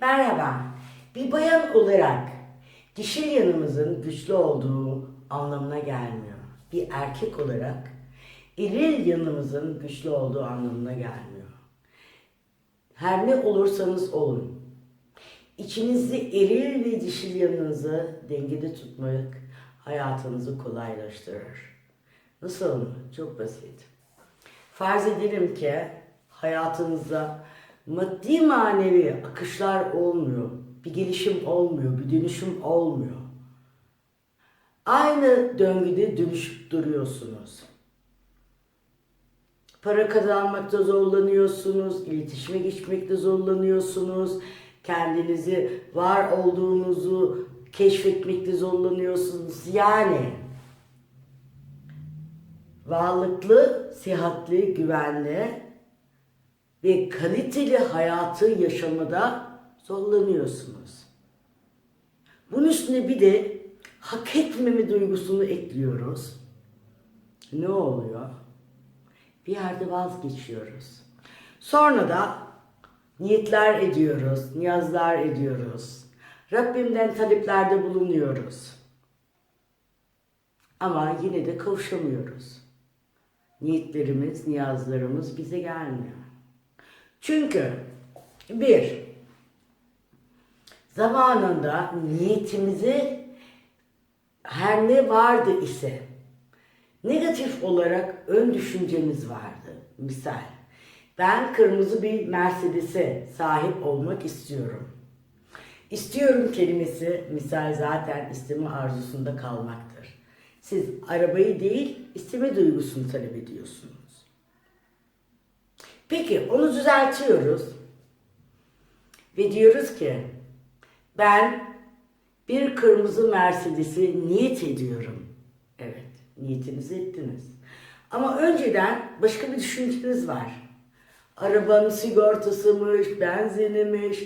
Merhaba. Bir bayan olarak dişil yanımızın güçlü olduğu anlamına gelmiyor. Bir erkek olarak eril yanımızın güçlü olduğu anlamına gelmiyor. Her ne olursanız olun. İçinizde eril ve dişil yanınızı dengede tutmak hayatınızı kolaylaştırır. Nasıl mı? Çok basit. Farz edelim ki hayatınızda maddi manevi akışlar olmuyor. Bir gelişim olmuyor, bir dönüşüm olmuyor. Aynı döngüde dönüşüp duruyorsunuz. Para kazanmakta zorlanıyorsunuz, iletişime geçmekte zorlanıyorsunuz, kendinizi var olduğunuzu keşfetmekte zorlanıyorsunuz. Yani varlıklı, sıhhatli, güvenli ve kaliteli hayatı yaşamada zorlanıyorsunuz. Bunun üstüne bir de hak etmeme duygusunu ekliyoruz. Ne oluyor? Bir yerde vazgeçiyoruz. Sonra da niyetler ediyoruz, niyazlar ediyoruz. Rabbimden taleplerde bulunuyoruz. Ama yine de kavuşamıyoruz. Niyetlerimiz, niyazlarımız bize gelmiyor. Çünkü bir, zamanında niyetimizi her ne vardı ise negatif olarak ön düşüncemiz vardı. Misal, ben kırmızı bir Mercedes'e sahip olmak istiyorum. İstiyorum kelimesi misal zaten isteme arzusunda kalmaktır. Siz arabayı değil, isteme duygusunu talep ediyorsunuz. Peki onu düzeltiyoruz. Ve diyoruz ki ben bir kırmızı Mercedes'i niyet ediyorum. Evet, niyetinizi ettiniz. Ama önceden başka bir düşünceniz var. Arabanın sigortasıymış, benzinimiş,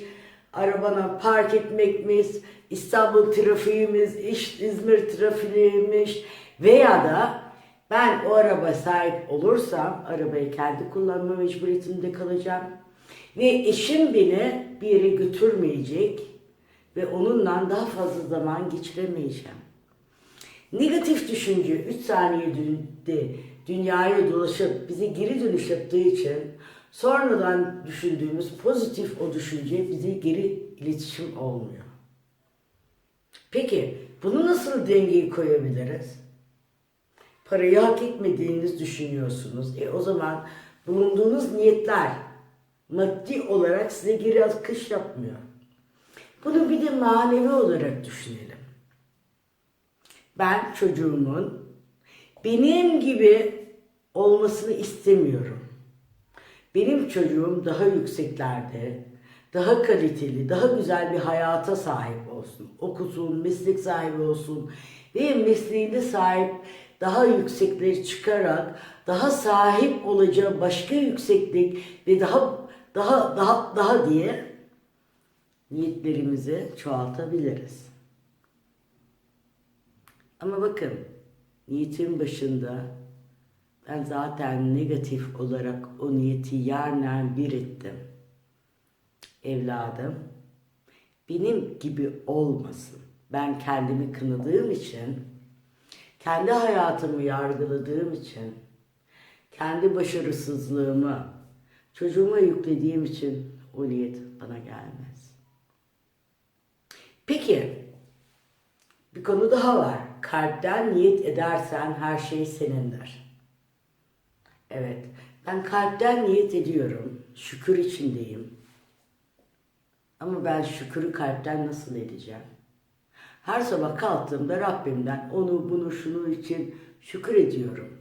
arabana park etmekmiş, İstanbul trafiğimiz, İzmir trafiğiymiş veya da ben o araba sahip olursam arabayı kendi kullanma mecburiyetinde kalacağım. Ve eşim beni bir yere götürmeyecek ve onunla daha fazla zaman geçiremeyeceğim. Negatif düşünce 3 saniyede dünyaya dolaşıp bize geri dönüş yaptığı için sonradan düşündüğümüz pozitif o düşünce bize geri iletişim olmuyor. Peki bunu nasıl dengeyi koyabiliriz? Parayı hak etmediğiniz düşünüyorsunuz. E o zaman bulunduğunuz niyetler maddi olarak size geri akış yapmıyor. Bunu bir de manevi olarak düşünelim. Ben çocuğumun benim gibi olmasını istemiyorum. Benim çocuğum daha yükseklerde, daha kaliteli, daha güzel bir hayata sahip olsun. Okusun, meslek sahibi olsun ve mesleğinde sahip daha yüksekleri çıkarak daha sahip olacağı başka yükseklik ve daha daha daha daha diye niyetlerimizi çoğaltabiliriz. Ama bakın niyetin başında ben zaten negatif olarak o niyeti yerle bir ettim. Evladım benim gibi olmasın. Ben kendimi kınadığım için, kendi hayatımı yargıladığım için, kendi başarısızlığımı çocuğuma yüklediğim için o niyet bana gelmez. Peki, bir konu daha var. Kalpten niyet edersen her şey senindir. Evet, ben kalpten niyet ediyorum. Şükür içindeyim. Ama ben şükürü kalpten nasıl edeceğim? Her sabah kalktığımda Rabbimden onu bunu şunu için şükür ediyorum.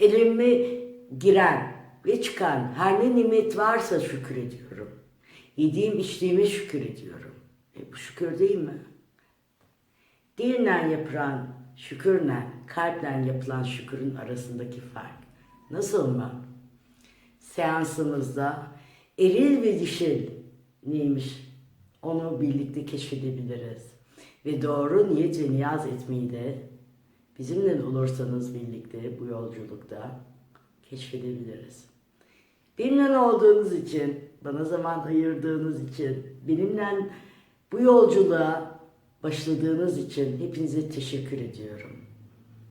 Elime giren ve çıkan her ne nimet varsa şükür ediyorum. Yediğim içtiğime şükür ediyorum. E bu şükür değil mi? Dille yapılan şükürle, kalple yapılan şükürün arasındaki fark. Nasıl mı? Seansımızda eril ve dişil neymiş onu birlikte keşfedebiliriz. Ve doğru niyet ve niyaz etmeyi de bizimle olursanız birlikte bu yolculukta keşfedebiliriz. Benimle olduğunuz için bana zaman ayırdığınız için, benimle bu yolculuğa başladığınız için hepinize teşekkür ediyorum.